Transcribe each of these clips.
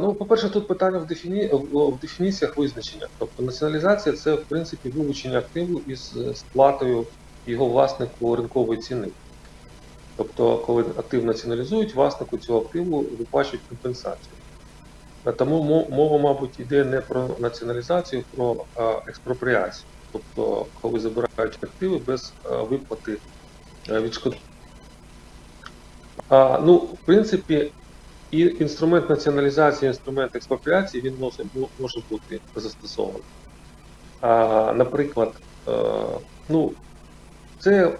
Ну, по-перше, тут питання в, дефіні... в дефініціях визначення. Тобто націоналізація це в принципі вилучення активу із е, сплатою його власнику ринкової ціни. Тобто, коли актив націоналізують, власнику цього активу виплачують компенсацію. Тому мова, мабуть, йде не про націоналізацію, а про а, експропріацію. Тобто, коли забирають активи без виплати відшкодування. Ну, в принципі, і інструмент націоналізації, інструмент експропріації він може, може бути застосований. А, наприклад, е, ну, це е,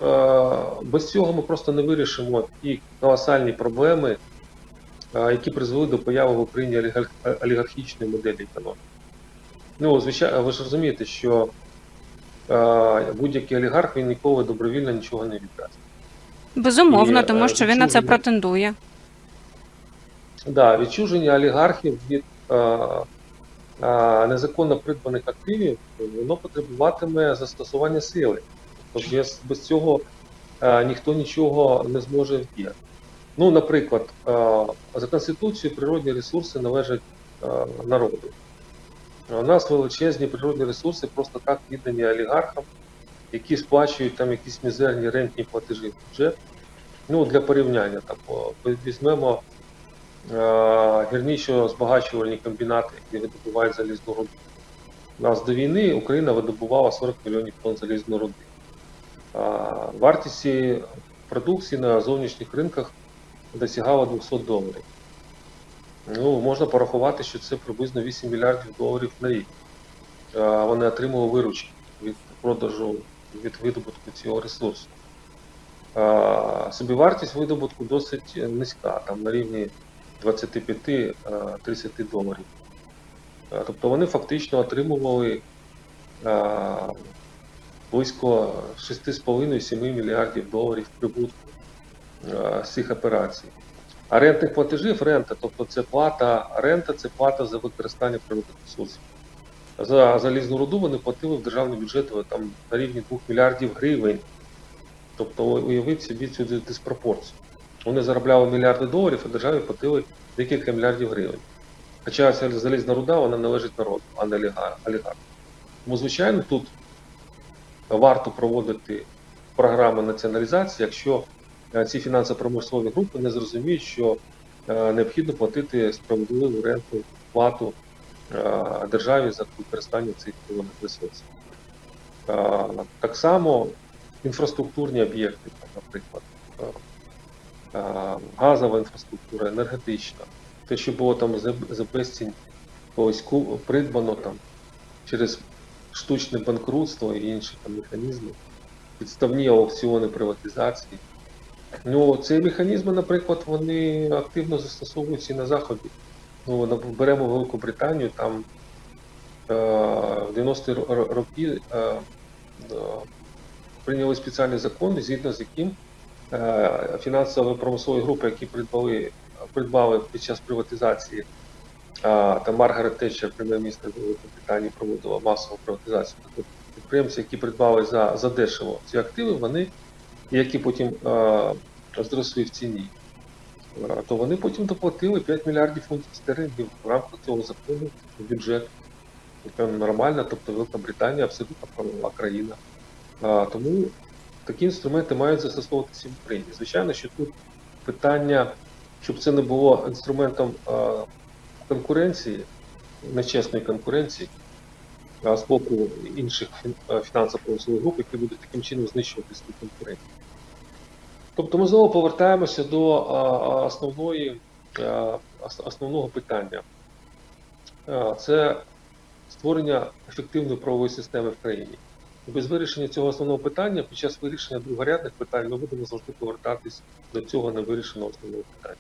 без цього ми просто не вирішимо ті колосальні проблеми, е, які призвели до появи в Україні олігархічної моделі економіки. Ну, звичайно, ви ж розумієте, що будь-який олігарх він ніколи добровільно нічого не віддасть. Безумовно, І, тому що він на це претендує. Да, відчуження олігархів від е, е, незаконно придбаних активів, воно потребуватиме застосування сили. Тобто без, цього е, ніхто нічого не зможе вдіяти. Ну, наприклад, е, за Конституцією природні ресурси належать е, народу. У нас величезні природні ресурси просто так віддані олігархам, які сплачують там якісь мізерні рентні платежі в бюджет. Ну, для порівняння, там, візьмемо е, гірничо-збагачувальні комбінати, які видобувають залізну руду. У нас до війни Україна видобувала 40 мільйонів тонн залізної руди. Вартість продукції на зовнішніх ринках досягала 200 доларів. Ну, можна порахувати, що це приблизно 8 мільярдів доларів на рік. Вони отримали виручки від продажу від видобутку цього ресурсу. Собівартість видобутку досить низька, там на рівні 25-30 доларів. Тобто вони фактично отримували близько 6,5-7 мільярдів доларів прибутку з цих операцій. А рентних платежів рента, тобто це плата, рента це плата за використання природних ресурсів. За залізну руду вони платили в державний бюджет е, там, на рівні 2 мільярдів гривень. Тобто уявіть собі цю ди- диспропорцію. Вони заробляли мільярди доларів, а державі платили декілька мільярдів гривень. Хоча ця залізна руда вона належить народу, а не оліга- олігархам. Тому, звичайно, тут варто проводити програми націоналізації, якщо е, ці фінансово-промислові групи не зрозуміють, що е, необхідно платити справедливу ренту плату е, державі за використання цих природних ресурсів. Так само інфраструктурні об'єкти, наприклад, газова інфраструктура, енергетична, те, що було там за, безцінь придбано там через штучне банкрутство і інші там механізми, підставні аукціони приватизації. Ну, ці механізми, наприклад, вони активно застосовуються і на Заході. Ну, беремо Велику Британію, там е, в 90-ті ро- ро- роки е, е, прийняли спеціальний закон, згідно з яким е, фінансово-промислові групи, які придбали, придбали під час приватизації, та Маргарет Тетчер, прем'єр-міністр Великобританії, проводила масову приватизацію. Тобто підприємці, які придбали за, за дешево ці активи, вони, які потім е, зросли в ціні, е, то вони потім доплатили 5 мільярдів фунтів стерлінгів в рамках цього закону в бюджет. Це нормально, тобто Велика Британія абсолютно правова країна. Тому такі інструменти мають застосовуватися в Україні. Звичайно, що тут питання, щоб це не було інструментом конкуренції, нечесної конкуренції, з боку інших фінансово-промислових груп, які будуть таким чином знищувати свою конкуренцію. Тобто ми знову повертаємося до основної, основного питання. Це створення ефективної правової системи в країні. Без вирішення цього основного питання, під час вирішення другорядних питань, ми будемо завжди повертатись до цього невирішеного основного питання.